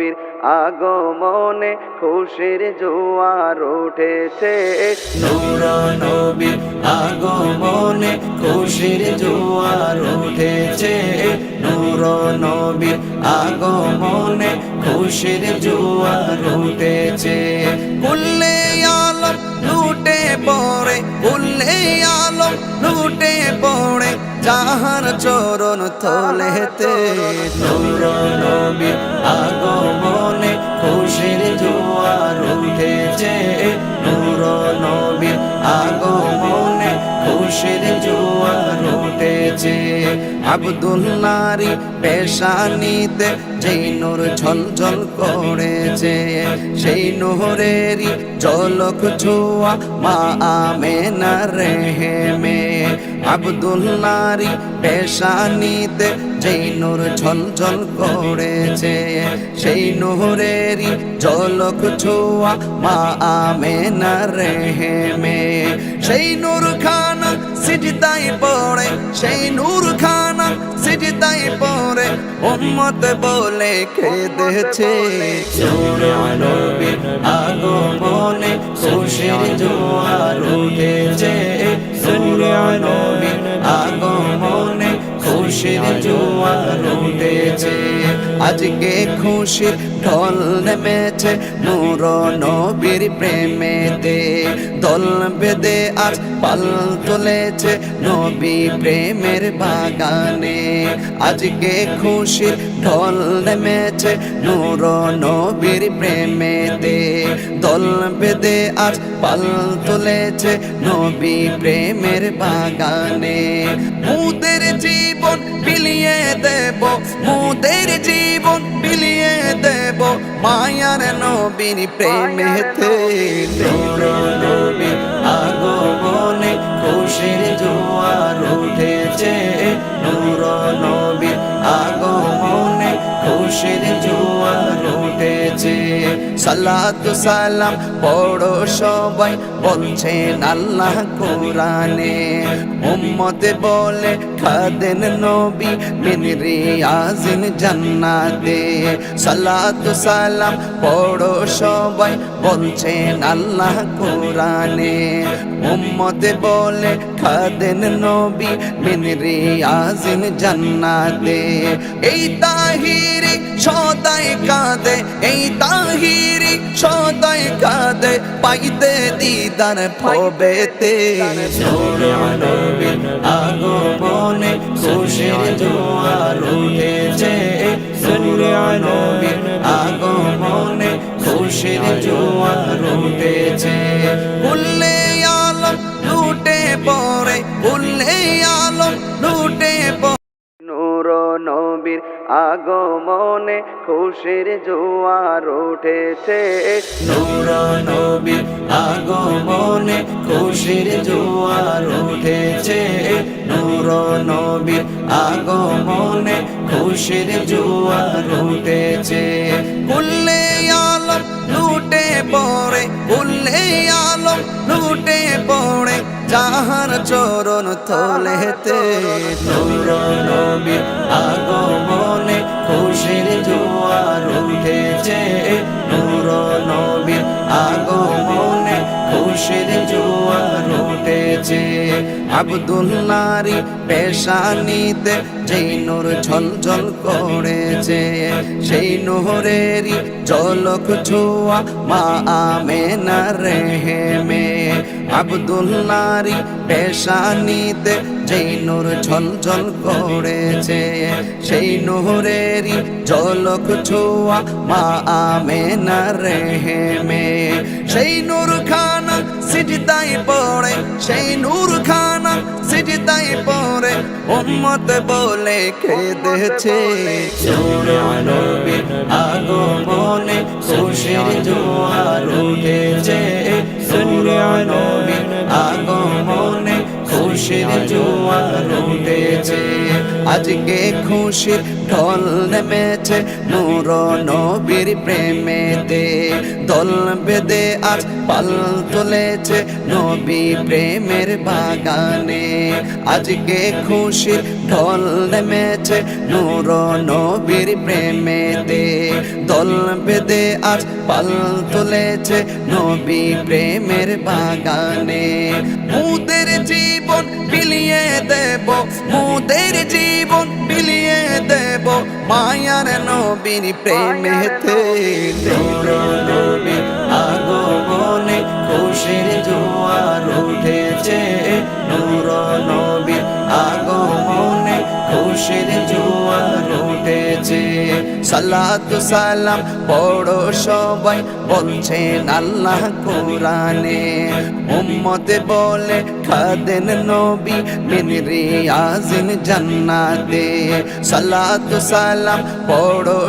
নবীর আগমনে খুশির জোয়ার উঠেছে। নূর নবীর আগমনে খুশির জোয়ার উঠেছে। নূর নবীর আগমনে খুশির জোয়ার উঠেছে। কুল্লে আলম লুটে পড়ে, কুল্লে আলম লুটে যাহার চরণ তলেতে? নূর নবীর আগমনে খুশির জোয়ার উঠেছে। নূর নবীর আগমনে খুশির জোয়ার উঠেছে। আবদুল্লারি পেশানিতে যেই নূর ঝলঝল করেছে, সেই নহরেরই জলক ছোয়া মা আমেনা রেহেমে। আবদুল্লারি পেশানিতে যেই নূর ঝলঝল করেছে, সেই নহরেরই ঝলক ছোয়া মা আমেনা রেহেমে। সেই নূর খান সিজদাই পড়ে, সেই নূর খানা সিজদাই পরে উম্মত বলে খেদেছে। সূর্য নবীর আগমনে খুশির জোয়ার উঠেছে। সূর্য নবীর আগমনে খুশির জোয়ার উঠেছে। আজকে খুশির ঢল নেমেছে নূর নবীর প্রেমেতে। দল বেদে আজ পাল তুলেছে নবী প্রেমের বাগানে। আজকে খুশির ঢল নেমেছে নূর নবীর প্রেমেতে। দল বেদে আজ পাল তুলেছে নবী প্রেমের বাগানে। মুদের জীবন বিলিয়ে দেব মুদের জীবন বিলিয়ে দেব মায়ার নবীর প্রেমেতে নবীর আগমনে খুশির জোয়ার উঠেছে। নূর নবীর আগমনে খুশির সালাত সালাম পড়ো সবাই বলছেন আল্লাহ কোরআনে। উম্মতে বলে, খাদেন নবী মিন রিয়াজিন জান্নাতে। সালাত সালাম পড়ো সবাই বলছেন আল্লাহ কোরআনে। উম্মতে বলে, খাদেন নবী মিন রিয়াজিন জান্নাতে। এই তাহিরি সদাই কাঁদে, এই তাহিরি সদাই কাঁদে পাইতে দিদার নবীর আগমনে খুশির জোয়ার উঠেছে নবীর আগমনে খুশির জোয়ার উঠেছে উল্লে আলম লুটে পড়ে উল্লে আলম লুটে আগমনে খুশির জোয়ার উঠেছে। নূর নবীর আগমনে খুশির জোয়ার উঠেছে। নূর নবীর আগমনে খুশির জোয়ার উঠেছে। কুল্লে আলম লুটে পড়ে কুল্লে আলম লুটে পড়ে যাহার চরণ তলেতে। নূর নবীর আগমনে খুশির জোয়ার উঠেছে নূর নবীর আগমনে খুশির জোয়ার উঠেছে। আবদুল্লারি পেশানিতে যেই নূর ঝলঝল করেছে, সেই নহরেরই জলক ছোয়া মা আমেনা রেহেমে। আবদুল্লারি পেশানিতে যেই নূর ঝলঝল করেছে, সেই নহরেরই জলক ছোয়া মা আমেনা রেহেমে। সেই নূর খানা সিজদাই পড়ে, সেই নূর খানা সিজদাই পড়ে, উম্মত বলে সূর্য নবীর আগমনে খুশির জোয়ার উঠেছে। নবীর আগমনে খুশির জোয়ার আজ আজকে খুশির ঢল নেমেছে নূর নবীর প্রেমেতে। দল বেদে আজ পাল তুলেছে নবী প্রেমের বাগানে। আজকে খুশির ঢল নেমেছে নূর নবীর প্রেমেতে। দল বেদে আজ পাল তুলেছে নবী প্রেমের বাগানে। মুদের জীবন বিলিয়ে দেব মুদের জীবন বিলিয়ে দেব মায়ার নবীর প্রেমেতে নূর নবীর আগমনে খুশির জোয়ার উঠেছে সালাতু সালাম পড়ো সবাই, বলছেন আল্লাহ কোরআনে। উম্মতে বলে খাদেন নবী মিন রিয়াজিন জান্নাতে। সালাতু সালাম পড়ো